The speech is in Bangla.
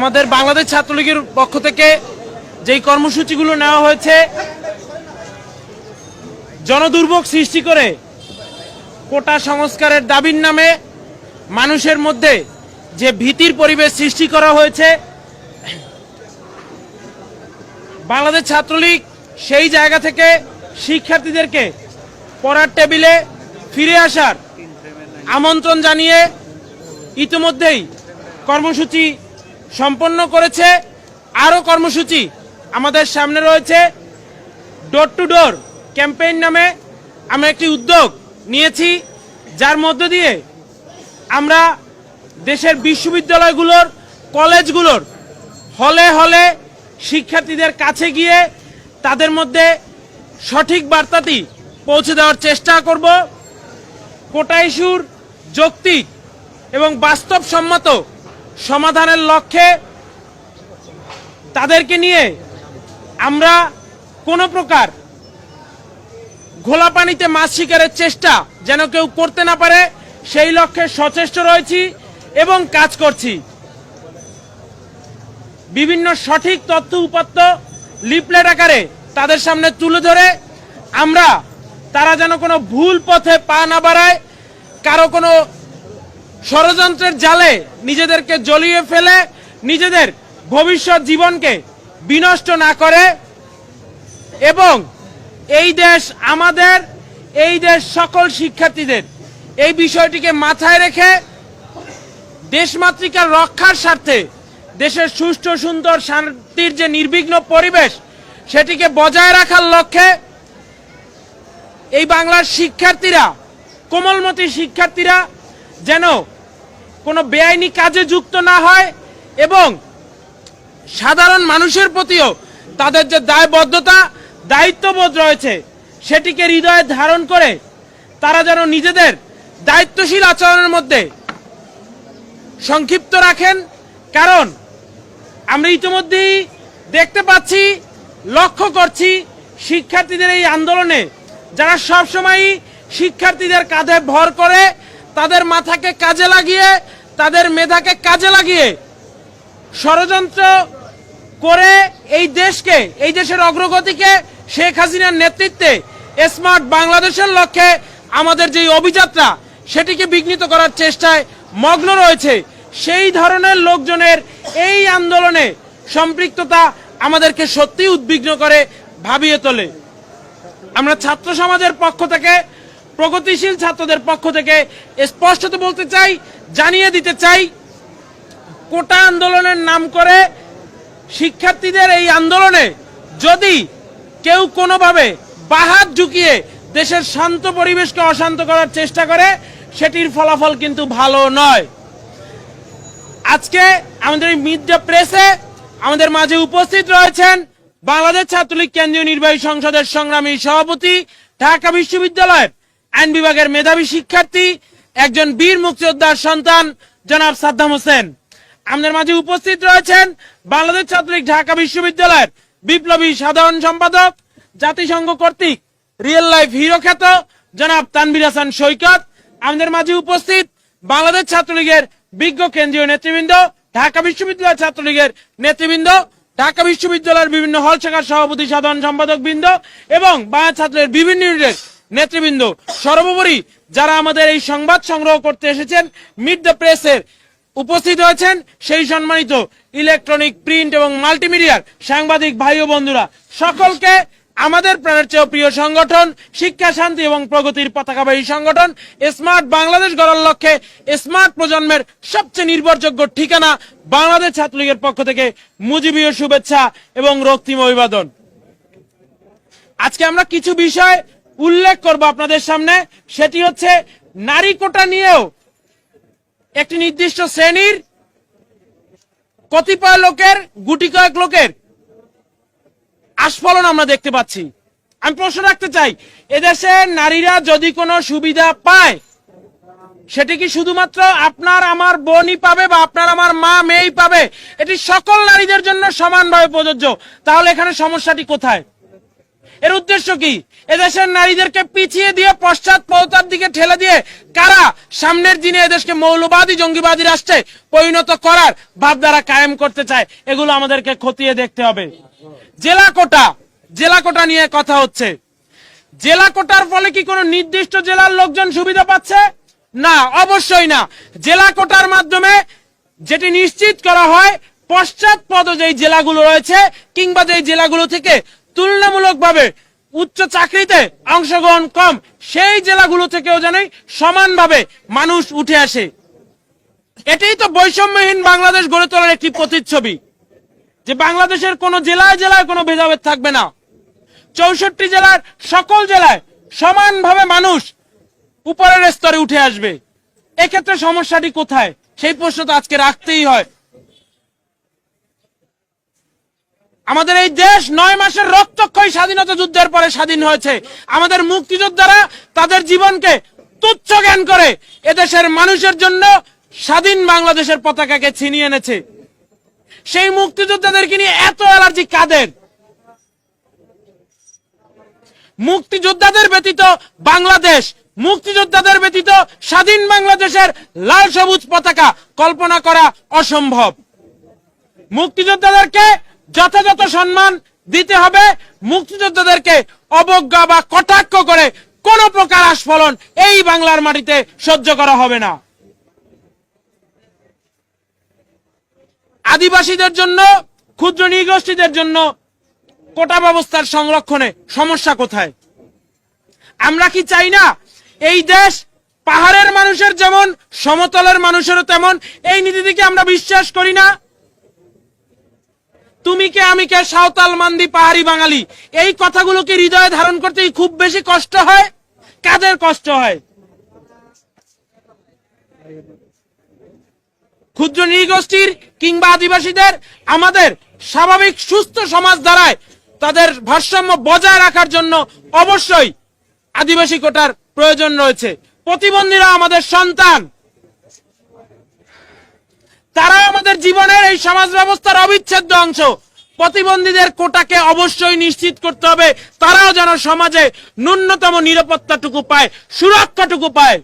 আমাদের বাংলাদেশ ছাত্রলীগের পক্ষ থেকে যেই কর্মসূচিগুলো নেওয়া হয়েছে, জনদুর্ভোগ সৃষ্টি করে কোটা সংস্কারের দাবির নামে মানুষের মধ্যে যে ভীতির পরিবেশ সৃষ্টি করা হয়েছে, বাংলাদেশ ছাত্রলীগ সেই জায়গা থেকে শিক্ষার্থীদেরকে পড়ার টেবিলে ফিরে আসার আমন্ত্রণ জানিয়ে ইতিমধ্যেই কর্মসূচি সম্পন্ন করেছে। আরও কর্মসূচি আমাদের সামনে রয়েছে। ডোর টু ডোর ক্যাম্পেইন নামে আমরা একটি উদ্যোগ নিয়েছি, যার মধ্য দিয়ে আমরা দেশের বিশ্ববিদ্যালয়গুলোর, কলেজগুলোর হলে হলে শিক্ষার্থীদের কাছে গিয়ে তাদের মধ্যে সঠিক বার্তাটি পৌঁছে দেওয়ার চেষ্টা করব। কোটা ইস্যুর যৌক্তিক এবং বাস্তবসম্মত সমাধানের লক্ষ্যে তাদেরকে নিয়ে আমরা কোনো প্রকার ঘোলা পানিতে মাছ শিকারের চেষ্টা যেন কেউ করতে না পারে, সেই লক্ষ্যে সচেষ্ট রয়েছি এবং কাজ করছি। বিভিন্ন সঠিক তথ্য উপাত্ত লিপলেট আকারে তাদের সামনে তুলে ধরে আমরা তারা যেন কোনো ভুল পথে পা না বাড়ায়, কারও কোনো ষড়যন্ত্রের জালে নিজেদেরকে জ্বলিয়ে ফেলে নিজেদের ভবিষ্যৎ জীবনকে বিনষ্ট না করে এবং এই দেশ আমাদের, এই দেশ সকল শিক্ষার্থীদের এই বিষয়টিকে মাথায় রেখে দেশমাতৃকার রক্ষার স্বার্থে দেশের সুষ্ঠু, সুন্দর, শান্তির যে নির্বিঘ্ন পরিবেশ সেটিকে বজায় রাখার লক্ষ্যে এই বাংলার শিক্ষার্থীরা, কোমলমতি শিক্ষার্থীরা যেন কোনো বেআইনি কাজে যুক্ত না হয় এবং সাধারণ মানুষের প্রতিও তাদের যে দায়বদ্ধতা, দায়িত্ববোধ রয়েছে, সেটিকে হৃদয়ে ধারণ করে তারা যেন নিজেদের দায়িত্বশীল আচরণের মধ্যে সংক্ষিপ্ত রাখেন। কারণ আমরা ইতিমধ্যেই দেখতে পাচ্ছি, লক্ষ্য করছি শিক্ষার্থীদের এই আন্দোলনে যারা সবসময়ই শিক্ষার্থীদের কাঁধে ভর করে তাদের মাথাকে কাজে লাগিয়ে তাদের মেধাকে কাজে লাগিয়ে ষড়যন্ত্র করে এই দেশকে, এই দেশের অগ্রগতিকে শেখ হাসিনার নেতৃত্বে স্মার্ট বাংলাদেশের লক্ষ্যে আমাদের যে অভিযাত্রা, সেটিকে বিঘ্নিত করার চেষ্টায় মগ্ন রয়েছে। সেই ধরনের লোকজনের এই আন্দোলনে সম্পৃক্ততা আমাদেরকে সত্যি উদ্বিগ্ন করে, ভাবিয়ে তোলে। আমরা ছাত্র সমাজের পক্ষ থেকে, প্রগতিশীল ছাত্রদের পক্ষ থেকে স্পষ্টত বলতে চাই জানিয়ে দিতে চাই, কোটা আন্দোলনের নাম করে শিক্ষার্থীদের এই আন্দোলনে যদি কেউ কোনোভাবে বাহাত ঝুঁকিয়ে দেশের শান্ত পরিবেশকে অশান্ত করার চেষ্টা করে, সেটির ফলাফল কিন্তু ভালো নয়। আজকে আমাদের মিড প্রেসে আমাদের মাঝে উপস্থিত রয়েছেন বাংলাদেশ ছাত্রলীগ কেন্দ্রীয় নির্বাহী সংসদের সংগ্রামী সভাপতি, ঢাকা বিশ্ববিদ্যালয়ের আইন বিভাগের মেধাবী শিক্ষার্থী একজন বীর মুক্তিযোদ্ধার সন্তান, জনাব সাদ্দাম হোসেন। আমাদের মাঝে উপস্থিত রয়েছেন বাংলাদেশ ছাত্রলীগ ঢাকা বিশ্ববিদ্যালয়ের বিপ্লবী সাধারণ সম্পাদক, জাতিসংঘ কর্তৃক রিয়েল লাইফ হিরো খ্যাত জনাব তানবির হাসান সৈকত। আমাদের মাঝে উপস্থিত বাংলাদেশ ছাত্রলীগের বিজ্ঞ কেন্দ্রীয় নেতৃবৃন্দ, ঢাকা বিশ্ববিদ্যালয় ছাত্রলীগের নেতৃবৃন্দ, ঢাকা বিশ্ববিদ্যালয়ের বিভিন্ন হল শাখার সভাপতি সাধারণ সম্পাদক বৃন্দ এবং বাংলা ছাত্রের বিভিন্ন ইউনিটের নেতৃবৃন্দ, সর্বোপরি যারা আমাদের এই সংবাদ সংগ্রহ করতে এসেছেন মিড দ্য প্রেসের উপস্থিত হয়েছেন, সেই সম্মানিত ইলেকট্রনিক প্রিন্ট এবং মাল্টিমিডিয়ার সাংবাদিক ভাই ও বন্ধুরা, সকলকে আমাদের প্রাণের চেয়েও প্রিয় সংগঠন, শিক্ষা, শান্তি এবং প্রগতির পতাকাবাহী সংগঠন স্মার্ট বাংলাদেশ গড়ার লক্ষ্যে স্মার্ট প্রজন্মের সবচেয়ে নির্ভরযোগ্য ঠিকানা বাংলাদেশ ছাত্রলীগের পক্ষ থেকে মুজিবীয় শুভেচ্ছা এবং রক্তিম অভিবাদন। আজকে আমরা কিছু বিষয় উল্লেখ করব আপনাদের সামনে, সেটি হচ্ছে নারী কোটা নিয়েও একটি নির্দিষ্ট শ্রেণির কতিপয় লোকের, গুটি কয়েক লোকের আস্ফলন আমরা দেখতে পাচ্ছি। আমি প্রশ্ন রাখতে চাই, এদেশে নারীরা যদি কোনো সুবিধা পায়, সেটি কি শুধুমাত্র আপনার আমার বোনই পাবে বা আপনার আমার মা মেয়েই পাবে? এটি সকল নারীদের জন্য সমানভাবে প্রযোজ্য। তাহলে এখানে সমস্যাটি কোথায়? এর উদ্দেশ্য কি? এদেশের নারীদেরকে পিছিয়ে দিয়ে পশ্চাৎপদতার দিকে ঠেলে দিয়ে কারা সামনের দিনে এদেশকে মৌলবাদী, জঙ্গিবাদী রাষ্ট্রে পরিণত করার ভাবধারা কায়েম করতে চায়, এগুলো আমাদেরকে খতিয়ে দেখতে হবে। জেলা কোটা জেলা কোটা নিয়ে কথা হচ্ছে। জেলা কোটার ফলে কি কোনো নির্দিষ্ট জেলার লোকজন সুবিধা পাচ্ছে? না, অবশ্যই না। জেলা কোটার মাধ্যমে যেটি নিশ্চিত করা হয় পশ্চাৎপদ যেই জেলাগুলো রয়েছে কিংবা যেই জেলাগুলো থেকে তুলনামূলকভাবে উচ্চ চাকরিতে অংশগ্রহণ কম, সেই জেলাগুলো থেকেও যেন সমানভাবে মানুষ উঠে আসে। এটাই তো বৈষম্যহীন বাংলাদেশ গড়ে তোলার একটি প্রতিচ্ছবি, যে বাংলাদেশের কোনো জেলায় জেলায় কোনো ভেদাভেদ থাকবে না। চৌষট্টি জেলার সকল জেলায় সমানভাবে মানুষ উপরের স্তরে উঠে আসবে। এক্ষেত্রে সমস্যাটি কোথায়? সেই প্রশ্ন তো আজকে রাখতেই হয়। আমাদের এই দেশ নয় মাসের রক্তক্ষয়ী স্বাধীনতা যুদ্ধের পরে স্বাধীন হয়েছে। আমাদের মুক্তিযোদ্ধারা তাদের জীবনকে তুচ্ছ জ্ঞান করে এদেশের মানুষের জন্য স্বাধীন বাংলাদেশের পতাকাকে ছিনিয়ে এনেছে। সেই মুক্তিযোদ্ধাদেরকে নিয়ে এত অ্যালার্জি কাদের? মুক্তিযোদ্ধাদের ব্যতীত বাংলাদেশ, মুক্তিযোদ্ধাদের ব্যতীত স্বাধীন বাংলাদেশের লাল সবুজ পতাকা কল্পনা করা অসম্ভব। মুক্তিযোদ্ধাদেরকে যথাযথ সম্মান দিতে হবে মুক্তিযোদ্ধাদেরকে অবজ্ঞা বা কটাক্ষ করে কোন প্রকার আস্ফলন এই বাংলার মাটিতে সহ্য করা হবে না। আদিবাসীদের জন্য, ক্ষুদ্র নৃগোষ্ঠীদের জন্য কোটা ব্যবস্থার সংরক্ষণে সমস্যা কোথায়? আমরা কি চাই না এই দেশ পাহাড়ের মানুষের যেমন, সমতলের মানুষেরও তেমন, এই নীতিটিকে আমরা বিশ্বাস করি না? তুমি কে, আমি কে, সাঁওতাল, মান্দি, পাহাড়ি বাঙালি? এই কথাগুলোকে হৃদয়ে ধারণ করতে খুব বেশি কষ্ট হয়? কাদের কষ্ট হয়? ক্ষুদ্র নৃগোষ্ঠীর কিংবা আদিবাসীদের আমাদের স্বাভাবিক সুস্থ সমাজ দ্বারায় তাদের ভারসাম্য বজায় রাখার জন্য অবশ্যই আদিবাসী কোটার প্রয়োজন রয়েছে। প্রতিবন্ধীরা আমাদের সন্তান তারা আমাদের জীবনের এই সমাজ ব্যবস্থার অবিচ্ছেদ্য অংশ। প্রতিবন্ধীদের কোটাকে অবশ্যই নিশ্চিত করতে হবে। তারাও যেন সমাজে ন্যূনতম নিরাপত্তাটুকু পায়, সুরক্ষাটুকু পায়।